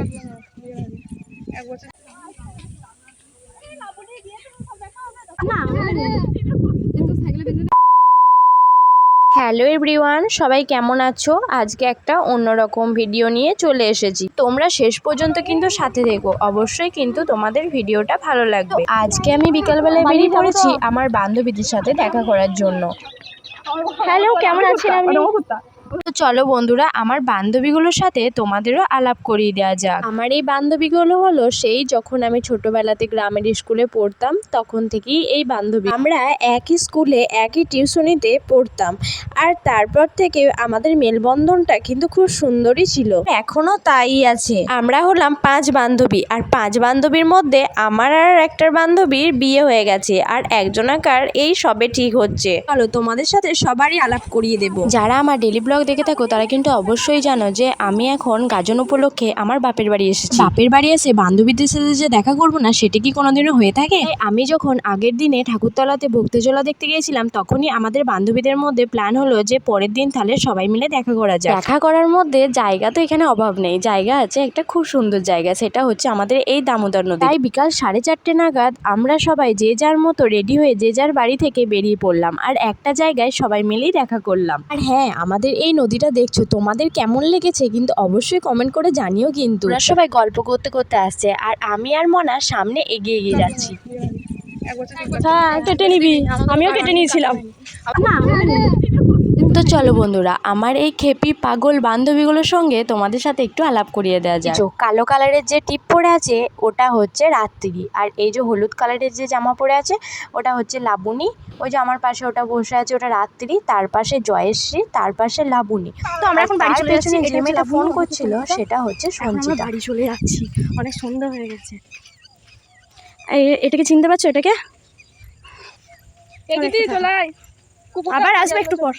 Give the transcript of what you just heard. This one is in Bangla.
এক বছর হ্যালো এভরিওয়ান সবাই কেমন আছো? আজকে একটা অন্যরকম ভিডিও নিয়ে চলে এসেছি। তোমরা শেষ পর্যন্ত কিন্তু সাথে থেকো। অবশ্যই কিন্তু তোমাদের ভিডিওটা ভালো লাগবে। আজকে আমি বিকালবেলায় বেরিয়ে পড়েছি আমার বান্ধবীদের সাথে দেখা করার জন্য। হ্যালো কেমন আছেন আপনি? তো চলো বন্ধুরা আমার বান্ধবীগুলোর সাথে তোমাদেরও আলাপ করিয়ে দেওয়া যাক। আমার এই বান্ধবীগুলো হলো সেই যখন আমি ছোটবেলাতে গ্রামের স্কুলে পড়তাম তখন থেকেই এই বান্ধবী। আমরা একই স্কুলে একই টিউশনিতে পড়তাম আর তারপর থেকে আমাদের মেলবন্ধনটা কিন্তু খুব সুন্দরই ছিল। এখনও তাই আছে। আমরা হলাম পাঁচ বান্ধবী আর পাঁচ বান্ধবীর মধ্যে আমার আর একটার বান্ধবীর বিয়ে হয়ে গেছে আর একজনাকার এই সবে ঠিক হচ্ছে। চলো তোমাদের সাথে সবারই আলাপ করিয়ে দেব। যারা আমার ডেলি ব্লগ দেখে থাকো তারা কিন্তু অবশ্যই জানো যে আমি এখন গাজন উপলক্ষে আমার বাপের বাড়ি এসেছি। বাপের বাড়ি এসে বান্ধবীদের সাথে যে দেখা করব না সেটা কি কোনোদিনও হয়ে থাকে? আমি যখন আগের দিনে ঠাকুরতলাতে ভক্তিজলা দেখতে গিয়েছিলাম তখনই আমাদের বান্ধবীদের মধ্যে প্ল্যান হলো যে পরের দিন তাহলে সবাই মিলে দেখা করা যায় দেখা করার মধ্যে জায়গা তো এখানে অভাব নেই জায়গা আছে একটা খুব সুন্দর জায়গা সেটা হচ্ছে আমাদের এই দামোদর নদী। তাই বিকাল সাড়ে চারটে নাগাদ আমরা সবাই যে যার মতো রেডি হয়ে যে যার বাড়ি থেকে বেরিয়ে পড়লাম আর একটা জায়গায় সবাই মিলেই দেখা করলাম। আর হ্যাঁ আমাদের এই নদীটা দেখছ? তোমাদের কেমন লেগেছে? কিন্তু অবশ্যই কমেন্ট করে জানিও কিন্তু। ওরা সবাই গল্প করতে করতে আসছে আর আমি আর মনা সামনে এগিয়ে এগিয়ে যাচ্ছি। হ্যাঁ কেটে নিবি। আমিও কেটে নিয়েছিলাম। তো চলো বন্ধুরা আমার এই খেপি পাগল বান্ধবীগুলোর সঙ্গে তোমাদের সাথে একটু আলাপ করিয়ে দেওয়া যায় কালো কালারের যে টিপ পরে আছে ওটা হচ্ছে রাত্রি। আর এই যে হলুদ কালারের যে জামা পরে আছে ওটা হচ্ছে লাবণী। ওই যে আমার পাশে ওটা বসে আছে ওটা রাত্রি তার পাশে জয়শ্রী তার পাশে লাবণী। তো আমরা এখন বাড়ি চলে যাচ্ছি যে মেয়েটা ফোন করছিল সেটা হচ্ছে সঞ্চিতা বাড়ি চলে যাচ্ছি অনেক সন্ধ্যা হয়ে গেছে। এই- এটাকে চিনতে পারছ এটাকে? দিদি আবার আসবে একটু পর।